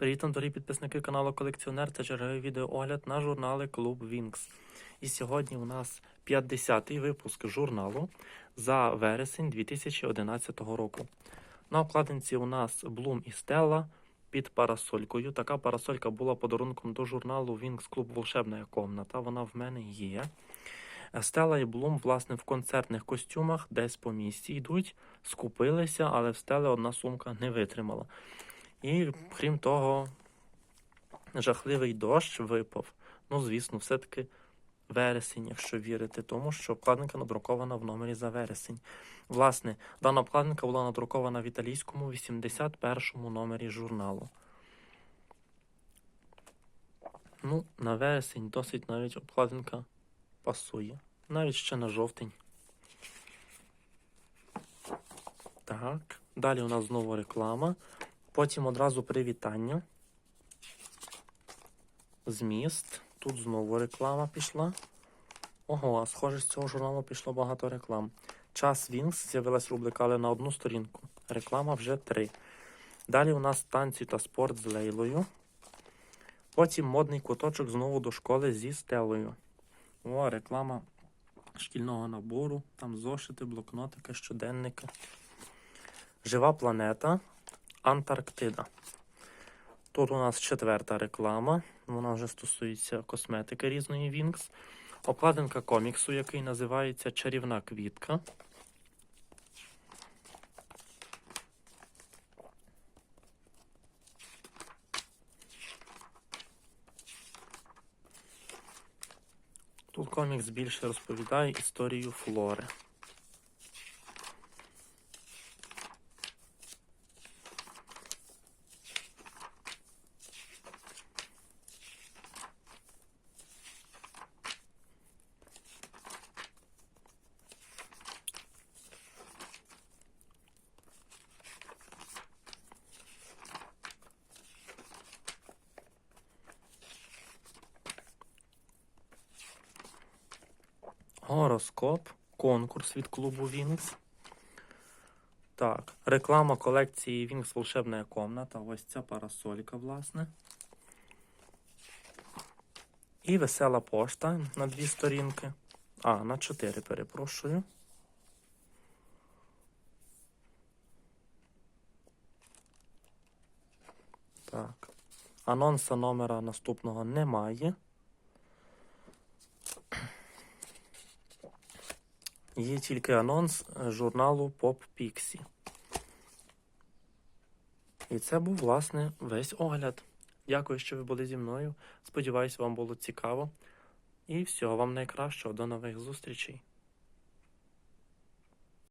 Привіт, вам, дорогі підписники каналу Колекціонер. Це черговий відеоогляд на журнали Клуб Вінкс. І сьогодні у нас 50-й випуск журналу за вересень 2011 року. На обкладинці у нас Блум і Стелла під парасолькою. Така парасолька була подарунком до журналу Вінкс Клуб Волшебна комната. Вона в мене є. Стелла і Блум, власне, в концертних костюмах десь по місті йдуть, скупилися, але в Стели одна сумка не витримала. І крім того, жахливий дощ випав. Ну, звісно, все-таки вересень, якщо вірити, тому що обкладинка надрукована в номері за вересень. Власне, дана обкладинка була надрукована в італійському 81-му номері журналу. Ну, на вересень досить навіть обкладинка пасує. Навіть ще на жовтень. Так. Далі у нас знову реклама. Потім одразу привітання. Зміст. Тут знову реклама пішла. Ого, а схоже, з цього журналу пішло багато реклам. Час Вінкс з'явилась рубрика, але на одну сторінку. Реклама вже три. Далі у нас танці та спорт з Лейлою. Потім модний куточок знову до школи зі стелою. О, реклама шкільного набору. Там зошити, блокнотики, щоденники. Жива планета. Антарктида. Тут у нас четверта реклама. Вона вже стосується косметики різної Вінкс. Обкладинка коміксу, який називається Чарівна квітка. Тут комікс більше розповідає історію флори. Гороскоп, конкурс від клубу Вінкс. Так, реклама колекції Вінкс Волшебна комната. Ось ця парасолька, власне. І весела пошта на дві сторінки. А, на чотири, перепрошую. Так. Анонса номера наступного немає. Є тільки анонс е, журналу Pop Pixie. І це був, власне, весь огляд. Дякую, що ви були зі мною. Сподіваюсь, вам було цікаво. І всього вам найкращого. До нових зустрічей.